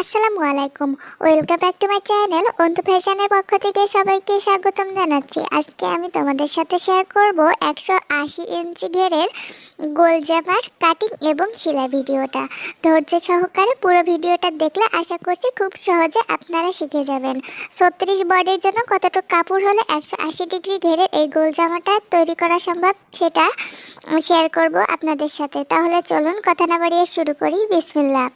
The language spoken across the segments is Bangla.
আসসালামু আলাইকুম। Welcome back to my channel Antu ফ্যাশনের পক্ষ থেকে সবাইকে স্বাগতম জানাচ্ছি। আজকে আমি তোমাদের সাথে শেয়ার করব একশো আশি ইঞ্চি ঘেরের গোল জামার কাটিং এবং সেলাই ভিডিওটা। ধৈর্য সহকারে পুরো ভিডিওটা দেখলে আশা করছি খুব সহজে আপনারা শিখে যাবেন। ছত্রিশ বডির জন্য কতটুকু কাপড় হলে একশো আশি ডিগ্রি ঘেরের এই গোল জামাটা তৈরি করা সম্ভব সেটা শেয়ার করব আপনাদের সাথে। তাহলে চলুন কথা না বাড়িয়ে শুরু করি। বিসমিল্লা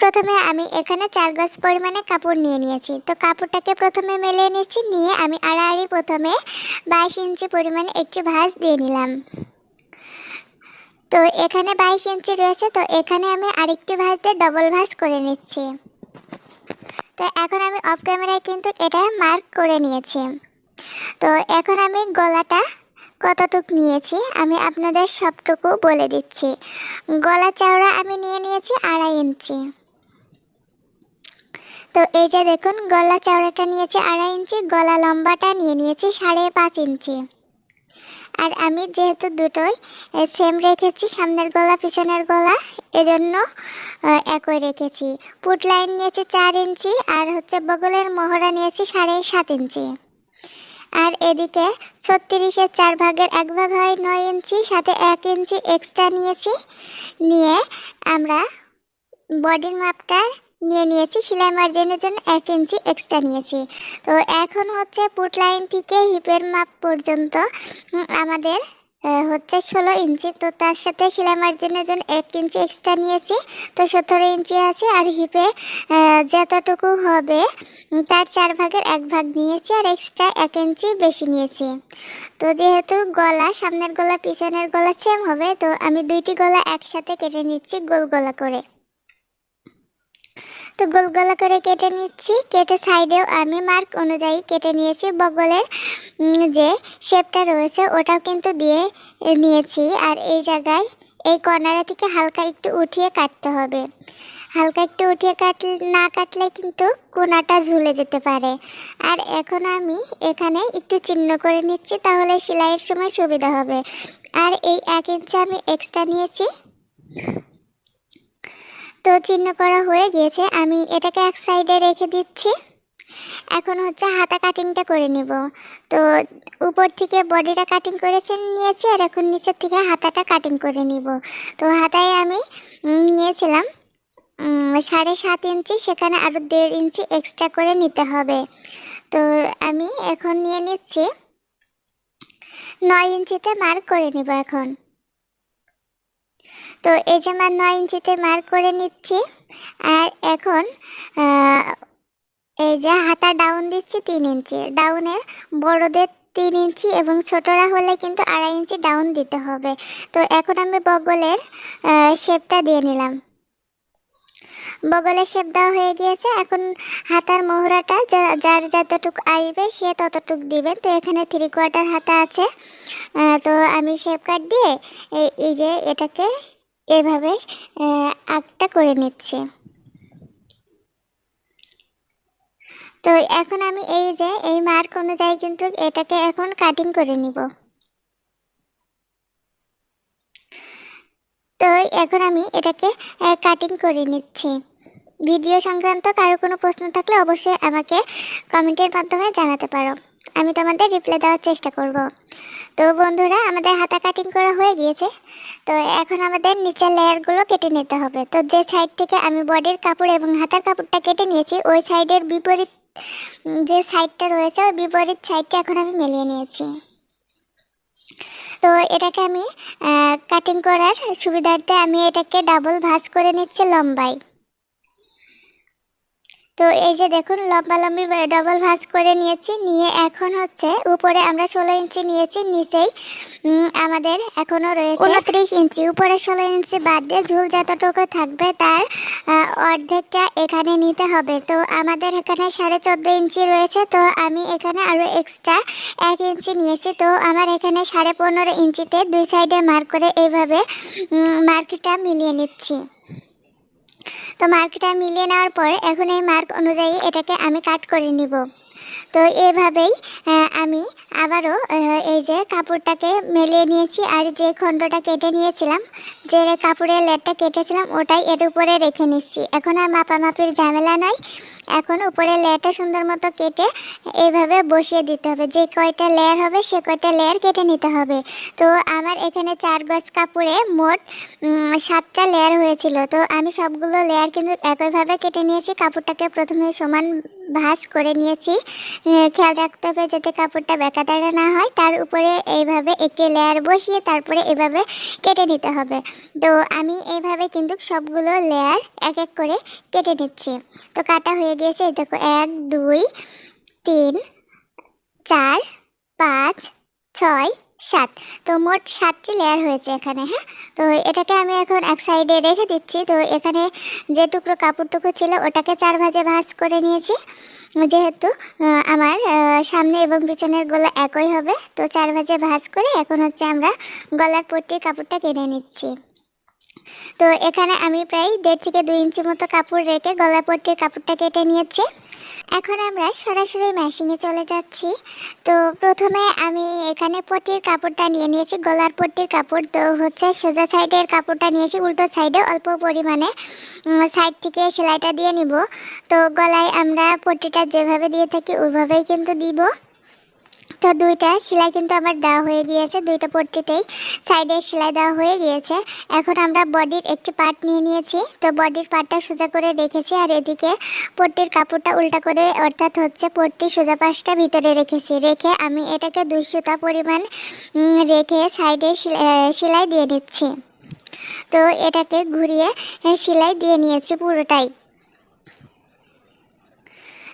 প্রথমে আমি এখানে চার গজ পরিমাণে কাপড় নিয়ে নিয়েছি। তো কাপড়টাকে প্রথমে মেলে নিয়েছি, নিয়ে আমি আড়াআড়ি প্রথমে বাইশ ইঞ্চি পরিমাণে একটি ভাঁজ দিয়ে নিলাম। তো এখানে বাইশ ইঞ্চি রয়েছে, তো এখানে আমি আরেকটি ভাঁজ দিয়ে ডবল ভাঁজ করে নিচ্ছি। তো এখন আমি অফ ক্যামেরায় কিন্তু এটা মার্ক করে নিয়েছি। তো এখন আমি গলাটা কতটুক নিয়েছি, আমি আপনাদের সবটুকু বলে দিচ্ছি। গলা চওড়া আমি নিয়ে নিয়েছি আড়াই ইঞ্চি। তো এই যে দেখুন, গলা চওড়াটা নিয়েছি আড়াই ইঞ্চি, গলা লম্বাটা নিয়ে নিয়েছি সাড়ে পাঁচ ইঞ্চি। আর আমি যেহেতু দুটোই সেম রেখেছি সামনের গলা, পিছনের গলা, এজন্য একই রেখেছি। পুট লাইন নিয়েছি চার ইঞ্চি, আর হচ্ছে বগলের মোহরা নিয়েছি সাড়ে সাত ইঞ্চি। আর এদিকে ছত্রিশের চার ভাগের এক ভাগ হয় নয় ইঞ্চি, সাথে এক ইঞ্চি এক্সট্রা নিয়েছি। নিয়ে আমরা বডির মাপটা নিয়ে নিয়েছি, সেলাই মার্জিনের জন্য এক ইঞ্চি এক্সট্রা নিয়েছি। তো এখন হচ্ছে পুট লাইন থেকে হিপের মাপ পর্যন্ত আমাদের হচ্ছে ষোলো ইঞ্চি তো তার সাথে সেলাই মার্জিনের জন্য এক ইঞ্চি এক্সট্রা নিয়েছি, তো সতেরো ইঞ্চি আছে আর হিপে যতটুকু হবে তার চার ভাগের এক ভাগ নিয়েছি আর এক্সট্রা এক ইঞ্চি বেশি নিয়েছি। তো যেহেতু গলা, সামনের গলা, পিছনের গলা সেম হবে, তো আমি দুইটি গলা একসাথে কেটে নিচ্ছি গোল গলা করে। তো গোল গোল করে কেটে নিচ্ছি। কেটে সাইডেও আমি মার্ক অনুযায়ী কেটে নিয়েছি। বগলের যে শেপটা রয়েছে, ওটাও কিন্তু দিয়ে নিয়েছি। আর এই জায়গায়, এই কর্নারে থেকে হালকা একটু উঠিয়ে কাটতে হবে। হালকা একটু উঠিয়ে কাটলে না কাটলে কিন্তু কোনাটা ঝুলে যেতে পারে। আর এখন আমি এখানে একটু চিহ্ন করে নিচ্ছি, তাহলে সেলাইয়ের সময় সুবিধা হবে। আর এই এক ইঞ্চি আমি এক্সট্রা নিয়েছি। তো চিহ্ন করা হয়ে গিয়েছে, আমি এটাকে এক সাইডে রেখে দিচ্ছি। এখন হচ্ছে হাতা কাটিংটা করে নিব। তো উপর থেকে বডিটা কাটিং করেছে, নিয়েছি, আর এখন নিচের থেকে হাতাটা কাটিং করে নিব। তো হাতায় আমি নিয়েছিলাম সাড়ে সাত ইঞ্চি, সেখানে আরও দেড় ইঞ্চি এক্সট্রা করে নিতে হবে। তো আমি এখন নিয়ে নিচ্ছি, নয় ইঞ্চিতে মার্ক করে নিব এখন। তো এই যে আমার নয় ইঞ্চিতে মার্ক করে নিচ্ছি, আর এখন এই যে হাতা ডাউন দিচ্ছি তিন ইঞ্চি। ডাউনের বড়দের তিন ইঞ্চি এবং ছোটরা হলে কিন্তু আড়াই ইঞ্চি ডাউন দিতে হবে। তো এখন আমি বগলের শেপটা দিয়ে নিলাম। বগলের শেপ দেওয়া হয়ে গিয়েছে। এখন হাতার মোহরাটা যার যতটুকু আসবে সে ততটুক দিবেন তো এখানে থ্রি কোয়ার্টার হাতা আছে। তো আমি শেপ কাট দিয়ে এই- এই যে এটাকে এভাবে আগটা করে নিচ্ছি। তো এখন আমি এই যে, এই মার্ক অনুযায়ী কিন্তু এটাকে এখন কাটিং করে নিব। তো এখন আমি এটাকে কাটিং করে নিচ্ছি। ভিডিও সংক্রান্ত কারও কোনো প্রশ্ন থাকলে অবশ্যই আমাকে কমেন্টের মাধ্যমে জানাতে পারো। আমি তোমাদের রিপ্লাই দেওয়ার চেষ্টা করব। তো বন্ধুরা, আমাদের হাতা কাটিং করা হয়ে গিয়েছে। তো এখন আমাদের নিচের লেয়ারগুলো কেটে নিতে হবে। তো যে সাইড থেকে আমি বডির কাপড় এবং হাতার কাপড়টা কেটে নিয়েছি, ওই সাইডের বিপরীত যে সাইডটা রয়েছে, ওই বিপরীত সাইডটা এখন আমি মেলিয়ে নিয়েছি। তো এটাকে আমি কাটিং করার সুবিধার্থে আমি এটাকে ডাবল ভাঁজ করে নিচ্ছি লম্বাই তো এই যে দেখুন লম্বা লম্বি ডবল ভাঁজ করে নিয়েছি। নিয়ে এখন হচ্ছে উপরে আমরা ষোলো ইঞ্চি নিয়েছি নিচেই আমাদের এখনও রয়েছে উনত্রিশ ইঞ্চি। উপরে ষোলো ইঞ্চি বাদ দিয়ে ঝুল যতটুকু থাকবে তার অর্ধেকটা এখানে নিতে হবে। তো আমাদের এখানে সাড়ে চোদ্দ ইঞ্চি রয়েছে তো আমি এখানে আরও এক্সট্রা এক ইঞ্চি নিয়েছি। তো আমার এখানে সাড়ে পনেরো ইঞ্চিতে দুই সাইডে মার্ক করে এইভাবে মার্কটা মিলিয়ে নিচ্ছি। তো মার্কটা মিলিয়ে নেওয়ার পর এখন এই মার্ক অনুযায়ী এটাকে আমি কাট করে নিব। তো এভাবেই আমি আবারও এই যে কাপড়টাকে মেলিয়ে নিয়েছি আর যে খণ্ডটা কেটে নিয়েছিলাম, যে কাপড়ের লেটটা কেটেছিলাম ওটাই এর উপরে রেখে নিচ্ছি। এখন আর মাপামাপির ঝামেলা নয় এখন উপরে লেয়ারটা সুন্দর মতো কেটে এইভাবে বসিয়ে দিতে হবে। যে কয়টা লেয়ার হবে, সে কয়টা লেয়ার কেটে নিতে হবে। তো আমার এখানে চার গজ কাপড়ে মোট সাতটা লেয়ার হয়েছিল। তো আমি সবগুলো লেয়ার কিন্তু একইভাবে কেটে নিয়েছি। কাপড়টাকে প্রথমে সমান ভাঁজ করে নিয়েছি। খেয়াল রাখতে হবে যাতে কাপড়টা বেকাতারা না হয়। তার উপরে এইভাবে একটি লেয়ার বসিয়ে তারপরে এভাবে কেটে নিতে হবে। তো আমি এইভাবে কিন্তু সবগুলো লেয়ার এক এক করে কেটে নিচ্ছি। তো কাটা হয়ে গিয়েছে দেখো, এক, দুই, তিন, চার, পাঁচ, ছয়, সাত। তো মোট সাতটি লেয়ার হয়েছে এখানে হ্যাঁ? তো এটাকে আমি এখন এক সাইডে রেখে দিচ্ছি। তো এখানে যে টুকরো কাপড়টুকু ছিল, ওটাকে চার ভাজে ভাঁজ করে নিয়েছি। যেহেতু আমার সামনে এবং পিছনের গলা একই হবে, তো চার ভাজে ভাঁজ করে এখন হচ্ছে আমরা গলার পট্টির কাপড়টা কিনে নিচ্ছি। তো এখানে আমি প্রায় দেড় থেকে দুই ইঞ্চি মতো কাপড় রেখে গলা পট্টির কাপড়টা কেটে নিয়েছি। এখন আমরা সরাসরি ম্যাশিংয়ে চলে যাচ্ছি। তো প্রথমে আমি এখানে পটির কাপড়টা নিয়ে নিয়েছি, গলার পট্টির কাপড়। তো হচ্ছে সোজা সাইডের কাপড়টা নিয়েছি, উল্টো সাইডে অল্প পরিমাণে সাইড থেকে সেলাইটা দিয়ে নিব। তো গলায় আমরা পট্টিটা যেভাবে দিয়ে থাকি ওইভাবেই কিন্তু দিব। তো দুইটা সেলাই কিন্তু আমার দেওয়া হয়ে গিয়েছে, দুইটা পট্টিতেই। সাইডে সেলাই দেওয়া হয়ে গিয়েছে। এখন আমরা বডির একটি পার্ট নিয়ে নিয়েছি। তো বডির পার্টটা সোজা করে রেখেছি আর এদিকে পট্টির কাপড়টা উল্টা করে, অর্থাৎ হচ্ছে পট্টি সোজা পাশটা ভিতরে রেখেছি। রেখে আমি এটাকে দুই সুতা পরিমাণ রেখে সাইডে সেলাই- দিয়ে নিচ্ছি। তো এটাকে ঘুরিয়ে সেলাই দিয়ে নিয়েছি পুরোটাই।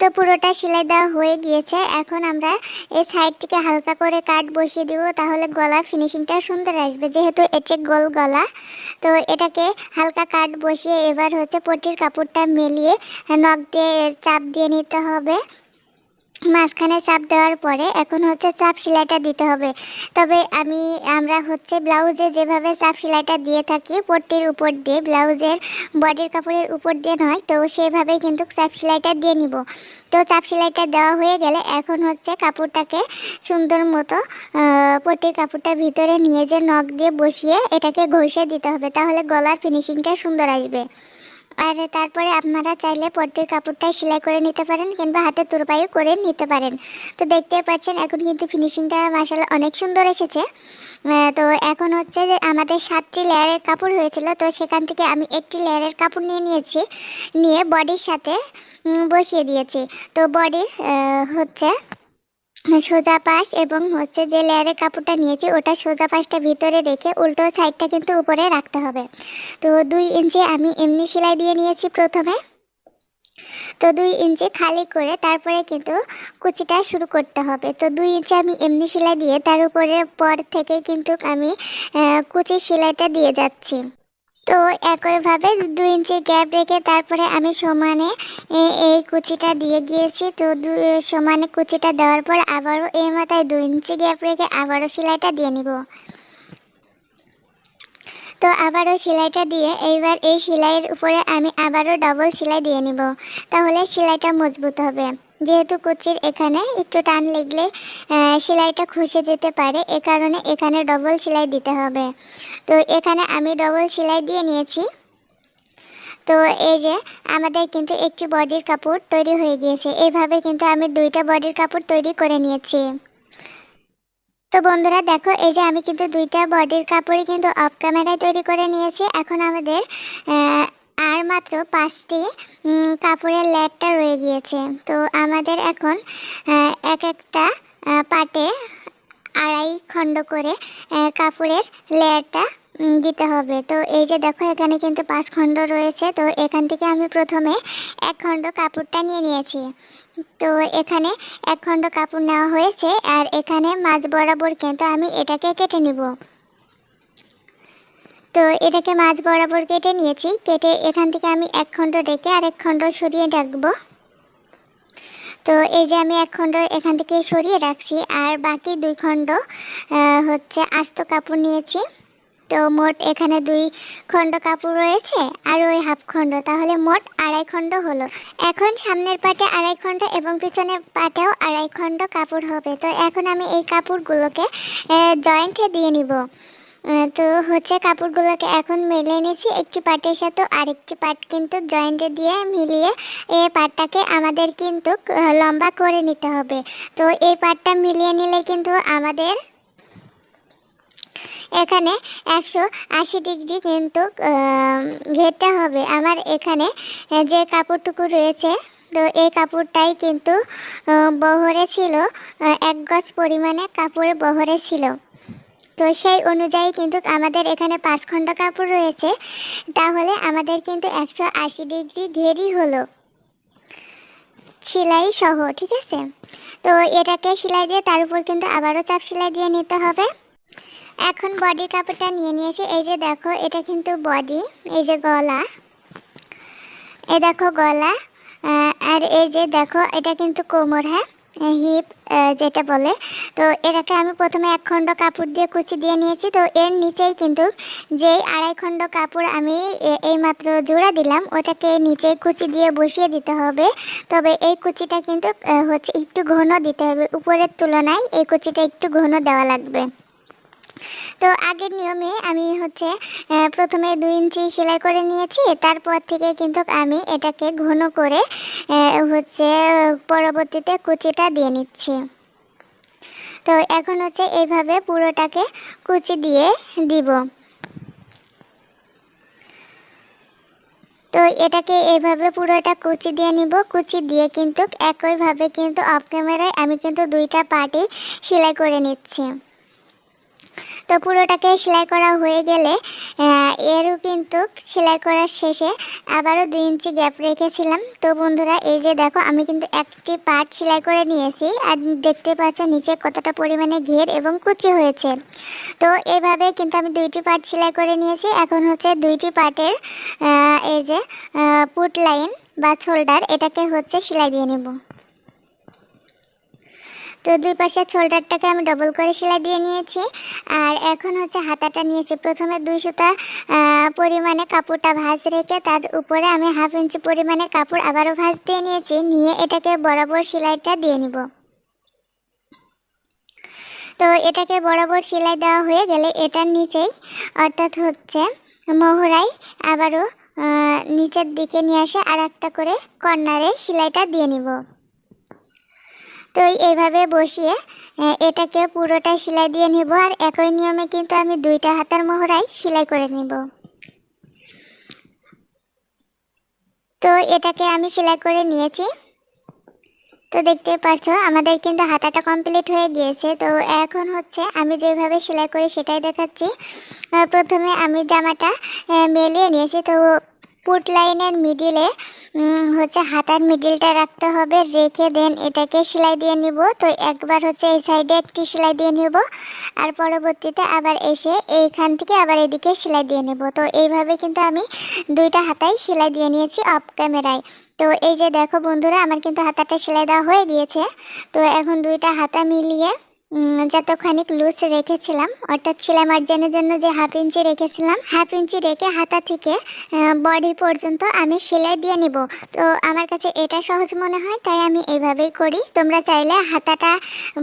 তো পুরোটা সেলাই দেওয়া হয়ে গিয়েছে। এখন আমরা এই সাইড থেকে হালকা করে কাট বসিয়ে দিব, তাহলে গলা ফিনিশিংটা সুন্দর আসবে। যেহেতু এটি গোল গলা, তো এটাকে হালকা কাট বসিয়ে এবার হচ্ছে পটির কাপড়টা মেলিয়ে নখ দিয়ে, চাপ দিয়ে নিতে হবে। মাঝখানে চাপ দেওয়ার পরে এখন হচ্ছে চাপ সেলাইটা দিতে হবে। তবে আমি, আমরা হচ্ছে ব্লাউজে যেভাবে চাপ সেলাইটা দিয়ে থাকি, পট্টির উপর দিয়ে, ব্লাউজের বডির কাপড়ের উপর দিয়ে নয়, তো সেভাবেই কিন্তু চাপ সেলাইটা দিয়ে নিব। তো চাপ সেলাইটা দেওয়া হয়ে গেলে এখন হচ্ছে কাপড়টাকে সুন্দর মতো পট্টির কাপড়টা ভিতরে নিয়ে যে নখ দিয়ে বসিয়ে এটাকে ঘষে দিতে হবে, তাহলে গলার ফিনিশিংটা সুন্দর আসবে। আর তারপরে আপনারা চাইলে পট্টির কাপড়টাই সেলাই করে নিতে পারেন কিংবা হাতে তুরপাইও করে নিতে পারেন। তো দেখতে পাচ্ছেন, এখন কিন্তু ফিনিশিংটা মাসাল্লাহ অনেক সুন্দর এসেছে। তো এখন হচ্ছে যে আমাদের সাতটি লেয়ারের কাপড় হয়েছিল, তো সেখান থেকে আমি একটি লেয়ারের কাপড় নিয়ে নিয়েছি, নিয়ে বডির সাথে বসিয়ে দিয়েছি। তো বডির হচ্ছে সোজা পাশ এবং হচ্ছে যে লেয়ারের কাপড়টা নিয়েছি, ওটা সোজা পাশটা ভিতরে রেখে উল্টো সাইডটা কিন্তু উপরে রাখতে হবে। তো দুই ইঞ্চি আমি এমনি সেলাই দিয়ে নিয়েছি প্রথমে। তো দুই ইঞ্চি খালি করে তারপরে কিন্তু কুচিটা শুরু করতে হবে। তো দুই ইঞ্চি আমি এমনি সেলাই দিয়ে তার উপরে পর থেকে কিন্তু আমি কুচি সেলাইটা দিয়ে যাচ্ছি। তো একইভাবে দুই ইঞ্চি গ্যাপ রেখে তারপরে আমি সমানে এই কুচিটা দিয়ে গিয়েছি। তো দু- সমানে কুচিটা দেওয়ার পর আবারও এই মাথায় দুই ইঞ্চি গ্যাপ রেখে আবারও সেলাইটা দিয়ে নিব। তো আবারও সেলাইটা দিয়ে এইবার এই সেলাইয়ের উপরে আমি আবারও ডবল সেলাই দিয়ে নিব। তাহলে সেলাইটা মজবুত হবে। যেহেতু কুচির এখানে, একটু টান লেগলে সেলাইটা খসে যেতে পারে। এ কারণে এখানে ডবল সেলাই দিতে হবে। তো এখানে আমি ডবল সেলাই দিয়ে নিয়েছি। তো এই যে, আমাদের কিন্তু একটি বডির কাপড় তৈরি হয়ে গিয়েছে। এইভাবে কিন্তু আমি দুইটা বডির কাপড় তৈরি করে নিয়েছি। তো বন্ধুরা, দেখো, এই যে আমি কিন্তু দুইটা বডির কাপড়ই কিন্তু অফ ক্যামেরায় তৈরি করে নিয়েছি। এখন আমাদের আর মাত্র পাঁচটি কাপড়ের লেয়ারটা রয়ে গিয়েছে। তো আমাদের এখন এক একটা পাটে আড়াই খণ্ড করে কাপড়ের লেয়ারটা দিতে হবে। তো এই যে দেখো, এখানে কিন্তু পাঁচ খণ্ড রয়েছে। তো এখান থেকে আমি প্রথমে এক খণ্ড কাপড়টা নিয়ে নিয়েছি। তো এখানে এক খণ্ড কাপড় নেওয়া হয়েছে, আর এখানে মাঝ বরাবর কিন্তু আমি এটাকে কেটে নিব। তো এটাকে মাঝ বরাবর কেটে নিয়েছি। কেটে এখান থেকে আমি এক খণ্ড ডেকে আর এক খণ্ড সরিয়ে রাখব তো এই যে আমি এক খণ্ড এখান থেকে সরিয়ে রাখছি, আর বাকি দুই খণ্ড হচ্ছে আস্ত কাপড় নিয়েছি। তো মোট এখানে দুই খণ্ড কাপড় রয়েছে আর ওই হাফ খণ্ড। তাহলে মোট আড়াই খণ্ড হলো। এখন সামনের পাটে আড়াই খণ্ড এবং পিছনের পাটেও আড়াই খণ্ড কাপড় হবে। তো এখন আমি এই কাপড়গুলোকে জয়েন্টে দিয়ে নিব। তো হচ্ছে কাপড়গুলোকে এখন মেলে নিয়েছি একটি পাটের সাথে আরেকটি পাট কিন্তু জয়েন্টে দিয়ে মিলিয়ে এই পাটটাকে আমাদের কিন্তু লম্বা করে নিতে হবে। তো এই পাটটা মিলিয়ে নিলে কিন্তু আমাদের এখানে একশো আশি ডিগ্রি কিন্তু ঘেরতে হবে। আমার এখানে যে কাপড়টুকু রয়েছে, তো এই কাপড়টাই কিন্তু বহরে ছিল এক গজ পরিমাণে কাপড় বহরে ছিল। তো সেই অনুযায়ী কিন্তু আমাদের এখানে পাঁচ খণ্ড কাপড় রয়েছে। তাহলে আমাদের কিন্তু একশো আশি ডিগ্রি ঘেরই হলো। সেলাই সহ, ঠিক আছে? তো এটাকে সেলাই দিয়ে তার উপর কিন্তু আবারও চাপ সেলাই দিয়ে নিতে হবে। এখন বডির কাপড়টা নিয়ে নিয়েছি। এই যে দেখো, এটা কিন্তু বডি, এই যে গলা। এই দেখো গলা আর এই যে দেখো, এটা কিন্তু কোমর হ্যাঁ? হিপ যেটা বলে, তো এটাকে আমি প্রথমে এক খণ্ড কাপড় দিয়ে কুচি দিয়ে নিয়েছি, তো এর নিচেই কিন্তু যেই আড়াই খণ্ড কাপড় আমি এই এইমাত্র জোড়া দিলাম, ওটাকে নিচে কুচি দিয়ে বসিয়ে দিতে হবে, তবে এই কুচিটা কিন্তু হচ্ছে একটু ঘন দিতে হবে, উপরের তুলনায় এই কুচিটা একটু ঘন দেওয়া লাগবে। তো আগের নিয়মে আমি হচ্ছে প্রথমে দুই ইঞ্চি সেলাই করে নিয়েছি, তারপর থেকে কিন্তু আমি এটাকে ঘন করে হচ্ছে, পরবর্তীতে কুচিটা দিয়ে নিচ্ছি। তো এখন হচ্ছে এইভাবে পুরোটাকে কুচি দিয়ে দিব। তো এটাকে এইভাবে পুরোটা কুচি দিয়ে নিব। কুচি দিয়ে কিন্তু একইভাবে কিন্তু অফ ক্যামেরায় আমি কিন্তু দুইটা পার্টি সেলাই করে নিচ্ছি। তো পুরোটাকে সেলাই করা হয়ে গেলে এরও কিন্তু সেলাই করার শেষে আবারও দুই ইঞ্চি গ্যাপ রেখেছিলাম। তো বন্ধুরা, এই যে দেখো, আমি কিন্তু একটি পার্ট সেলাই করে নিয়েছি আর দেখতে পাচ্ছ নিচে কতটা পরিমাণে ঘের এবং কুচি হয়েছে। তো এইভাবে কিন্তু আমি দুইটি পার্ট সেলাই করে নিয়েছি। এখন হচ্ছে দুইটি পার্টের এই যে পুট লাইন বা শোল্ডার এটাকে হচ্ছে সেলাই দিয়ে নেব। তো দুই পাশে শোল্ডারটাকে আমি ডবল করে সেলাই দিয়ে নিয়েছি। আর এখন হচ্ছে হাতাটা নিয়েছি। প্রথমে দুই সুতা পরিমাণে কাপড়টা ভাঁজ রেখে তার উপরে আমি হাফ ইঞ্চি পরিমাণে কাপড় আবারও ভাঁজ দিয়ে নিয়েছি। নিয়ে এটাকে বরাবর সেলাইটা দিয়ে নিব। তো এটাকে বরাবর সেলাই দেওয়া হয়ে গেলে এটার নিচেই অর্থাৎ হচ্ছে মোহরাই আবারও নিচের দিকে নিয়ে আসে আর একটা করে কর্নারে সেলাইটা দিয়ে নিব। তো এইভাবে বসিয়ে এটাকে পুরোটা সেলাই দিয়ে নিব আর একই নিয়মে কিন্তু আমি দুইটা হাতার মোহরাই সেলাই করে নিব। তো এটাকে আমি সেলাই করে নিয়েছি। তো দেখতে পারছ, আমাদের কিন্তু হাতাটা কমপ্লিট হয়ে গিয়েছে। তো এখন হচ্ছে আমি যেভাবে সেলাই করি সেটাই দেখাচ্ছি। প্রথমে আমি জামাটা মেলিয়ে নিয়েছি। তো পুট লাইনের মিডিলে হচ্ছে হাতার মিডিলটা রাখতে হবে, রেখে দেন এটাকে সেলাই দিয়ে নিব। তো একবার হচ্ছে এই সাইডে একটি সেলাই দিয়ে নিব, আর পরবর্তীতে আবার এসে এইখান থেকে আবার এদিকে সেলাই দিয়ে নেব। তো এইভাবে কিন্তু আমি দুইটা হাতাই সেলাই দিয়ে নিয়েছি অফ ক্যামেরায় তো এই যে দেখো বন্ধুরা, আমার কিন্তু হাতাটা সেলাই দেওয়া হয়ে গিয়েছে। তো এখন দুইটা হাতা মিলিয়ে যতখানিক লুজ রেখেছিলাম, অর্থাৎ সেলাই মার্জিনের জন্য যে হাফ ইঞ্চি রেখেছিলাম হাফ ইঞ্চি রেখে হাতা থেকে বডি পর্যন্ত আমি সেলাই দিয়ে নিব। তো আমার কাছে এটা সহজ মনে হয়, তাই আমি এইভাবেই করি। তোমরা চাইলে হাতাটা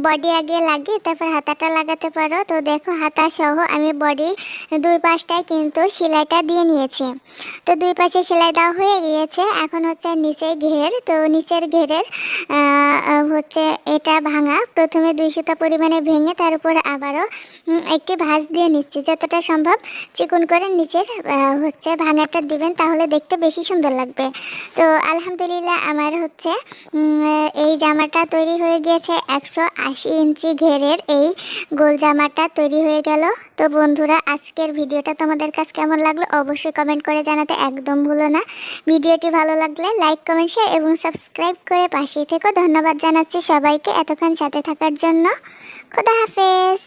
বডি আগে লাগিয়ে তারপর হাতাটা লাগাতে পারো। তো দেখো, হাতা সহ আমি বডি দুই পাশটায় কিন্তু সেলাইটা দিয়ে নিয়েছি। তো দুই পাশে সেলাই দেওয়া হয়ে গিয়েছে। এখন হচ্ছে নিচে ঘের। তো নিচের ঘেরের হচ্ছে এটা ভাঙা। প্রথমে দুই সুতা পরিমাণে ভেঙে তার উপরে আবারও একটি ভাঁজ দিয়ে নিচ্ছি। যতটা সম্ভব চিকন করে নিচের হচ্ছে ভাঙাটা দিবেন, তাহলে দেখতে বেশি সুন্দর লাগবে। তো আলহামদুলিল্লাহ আমার হচ্ছে এই জামাটা তৈরি হয়ে গিয়েছে। একশো আশি ইঞ্চি ঘেরের এই গোল জামাটা তৈরি হয়ে গেল। তো বন্ধুরা, আজকের ভিডিওটা তোমাদের কাছে কেমন লাগল অবশ্যই কমেন্ট করে জানাতে একদম ভুলো না। ভিডিওটি ভালো লাগলে লাইক, কমেন্ট, শেয়ার এবং সাবস্ক্রাইব করে পাশে থেকো। ধন্যবাদ জানাচ্ছি সবাইকে এতক্ষণ সাথে থাকার জন্য। খোদা হাফেজ।